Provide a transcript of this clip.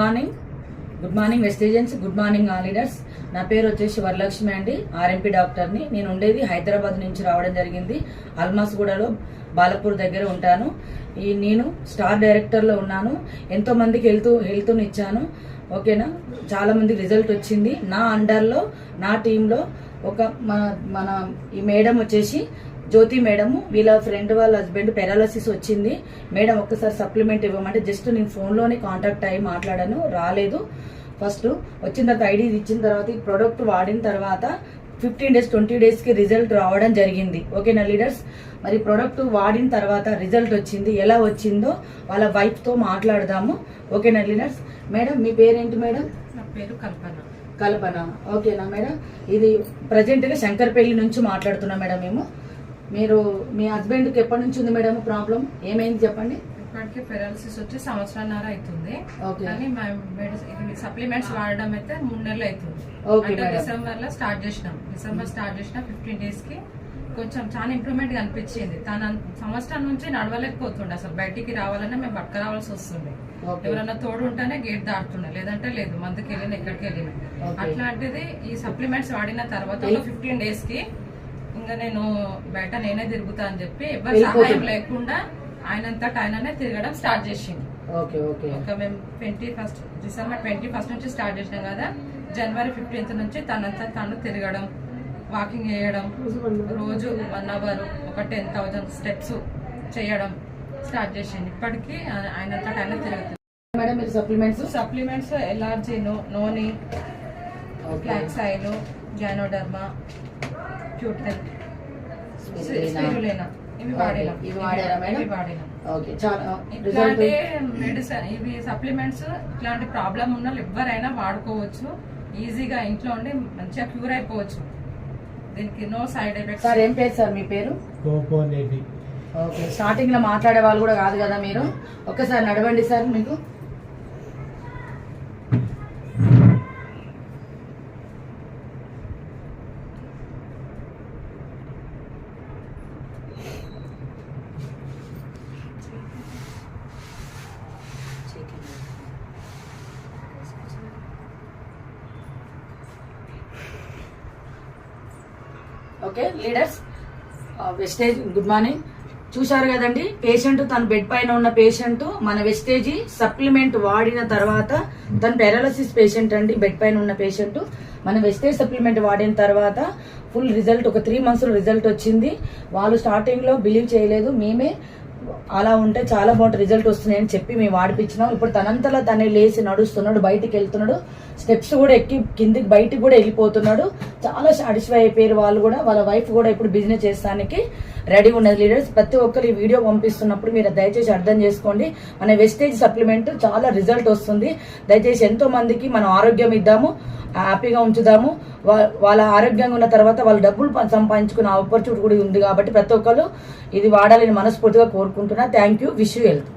Morning. Good morning Vestigians good morning all leaders. నా పేరు వచ్చేసి వరలక్ష్మి అండి. ఆర్ఎంపీ డాక్టర్ని. నేను ఉండేది హైదరాబాద్ నుంచి రావడం జరిగింది. అల్మాస్గూడలో బాలపూర్ దగ్గర ఉంటాను. ఈ నేను స్టార్ డైరెక్టర్లో ఉన్నాను. ఎంతో మందికి హెల్త్ హెల్త్ని ఇచ్చాను. ఓకేనా? చాలామందికి రిజల్ట్ వచ్చింది. నా అండర్లో నా టీంలో ఒక మన మన ఈ మేడం వచ్చేసి జ్యోతి మేడం వీళ్ళ ఫ్రెండ్ వాళ్ళ హస్బెండ్ పెరాలసిస్ వచ్చింది. మేడం ఒక్కసారి సప్లిమెంట్ ఇవ్వమంటే జస్ట్ నేను ఫోన్లోనే కాంటాక్ట్ అయ్యి మాట్లాడాను రాలేదు. ఫస్ట్ వచ్చిన తర్వాత ఐడి ఇచ్చిన తర్వాత ఈ ప్రోడక్ట్ వాడిన తర్వాత ఫిఫ్టీన్ డేస్ ట్వంటీ డేస్కి రిజల్ట్ రావడం జరిగింది. ఓకేనా లీడర్స్ మరి ప్రోడక్ట్ వాడిన తర్వాత రిజల్ట్ వచ్చింది. ఎలా వచ్చిందో వాళ్ళ వైఫ్తో మాట్లాడదాము. ఓకేనా లీడర్స్ మేడం మీ పేరేంటి మేడం? నా పేరు కల్పన. కల్పన. ఓకేనా మేడం? ఇది ప్రజెంట్గా శంకర్పల్లి నుంచి మాట్లాడుతున్నాం మేడం మేము. మీరు మీ హస్బెండ్కి ఎప్పటి నుంచి ఉంది మేడం ప్రాబ్లం? ఏమైంది చెప్పండి. ఇప్పటికి పెరాలసిస్ వచ్చి సంవత్సరాన్నర అవుతుంది. కానీ సప్లిమెంట్స్ వాడడం అయితే మూడు నెలలు అవుతుంది. అంటే. డిసెంబర్లో స్టార్ట్ చేసినాం. డిసెంబర్ స్టార్ట్ చేసిన ఫిఫ్టీన్ డేస్కి కొంచెం చాలా ఇంప్రూవ్మెంట్ కనిపించింది. తన సంవత్సరం నుంచి నడవలేకపోతుండే అసలు. బయటికి రావాలన్నా మేము పక్క రావాల్సి వస్తుంది. ఓకే. ఎవరన్నా తోడు ఉంటేనే గేట్ దాటుతుండే. లేదంటే లేదు. మందుకి వెళ్ళిన ఎక్కడికి వెళ్ళిన. అట్లాంటిది ఈ సప్లిమెంట్స్ వాడిన తర్వాత ఫిఫ్టీన్ డేస్కి ఇంకా నేను బయట నేనే తిరుగుతా అని చెప్పి ఎవరి. సహాయం లేకుండా ఆయనంతట ఆయననే తిరగడం స్టార్ట్ చేసింది ఒక మేము twenty first December twenty first నుంచి స్టార్ట్ చేసినాం కదా. జనవరి ఫిఫ్టీన్త్ నుంచి తనంతా తను తిరగడం వాకింగ్ చేయడం రోజు వన్ అవర్ ఒక టెన్ థౌజండ్ స్టెప్స్ చేయడం స్టార్ట్ చేసింది ఇప్పటికీ ఆయన- ఆయనంతట ఆయన తిరుగుతుంది మేడం మీరు supplements supplements LRG noni flax oil spirulina. Spirulina. ఇవి వాడినాం? ఇవి వాడారా మేడం? ఇవి వాడినాం? ఓకే చాలా రిజల్ట్? ఇట్లాంటి మెడిసిన్ ఇవి సప్లిమెంట్స్ ఇట్లాంటి ప్రాబ్లం ఉన్న వాళ్ళు ఎవరైనా వాడుకోవచ్చు. ఈజీగా ఇంట్లో ఉండి మంచిగా క్యూర్ అయిపోవచ్చు. దీనికి నో సైడ్ ఎఫెక్ట్స్. సార్ ఏం పేరు సార్ మీ పేరు? ఓకే స్టార్టింగ్లో మాట్లాడే వాళ్ళు కూడా కాదు కదా మీరు? ఒక్కసారి నడవండి సార్ మీకు. Okay leaders Vestige good morning. చూశారు కదండి పేషెంట్ తన బెడ్ పైన ఉన్న పేషెంట్ మన వెస్టేజీ సప్లిమెంట్ వాడిన తర్వాత తన పెరాలసిస్ పేషెంట్ అండి బెడ్ పైన ఉన్న పేషెంట్. మన వెస్టేజ్ సప్లిమెంట్ వాడిన తర్వాత ఫుల్ రిజల్ట్ ఒక త్రీ మంత్స్ రిజల్ట్ వచ్చింది. వాళ్ళు స్టార్టింగ్లో బిలీవ్ చేయలేదు మేమే అలా ఉంటే చాలా బాగుంటుంది. రిజల్ట్ వస్తున్నాయని చెప్పి మేము వాడిపించినాం ఇప్పుడు తనంతలా తనే లేచి నడుస్తున్నాడు బయటికి వెళ్తున్నాడు. స్టెప్స్ కూడా ఎక్కి కిందికి బయటికి కూడా వెళ్ళిపోతున్నాడు. చాలా సాటిస్ఫై అయిపోయారు వాళ్ళు కూడా. వాళ్ళ వైఫ్ కూడా ఇప్పుడు బిజినెస్ చేస్తానికి రెడీ ఉన్నది. లీడర్స్ ప్రతి ఒక్కరు ఈ వీడియో పంపిస్తున్నప్పుడు మీరు దయచేసి అర్థం చేసుకోండి. మన వెస్టేజ్ సప్లిమెంట్ చాలా రిజల్ట్ వస్తుంది. దయచేసి ఎంతో మందికి మనం ఆరోగ్యం ఇద్దాము హ్యాపీగా ఉంచుదాము. వాళ్ళ ఆరోగ్యంగా ఉన్న తర్వాత వాళ్ళు డబ్బులు సంపాదించుకునే ఆపర్చునిటీ కూడా ఉంది కాబట్టి ప్రతి ఒక్కరు ఇది వాడాలని మనస్ఫూర్తిగా కోరుకుంటున్నా thank you wish you health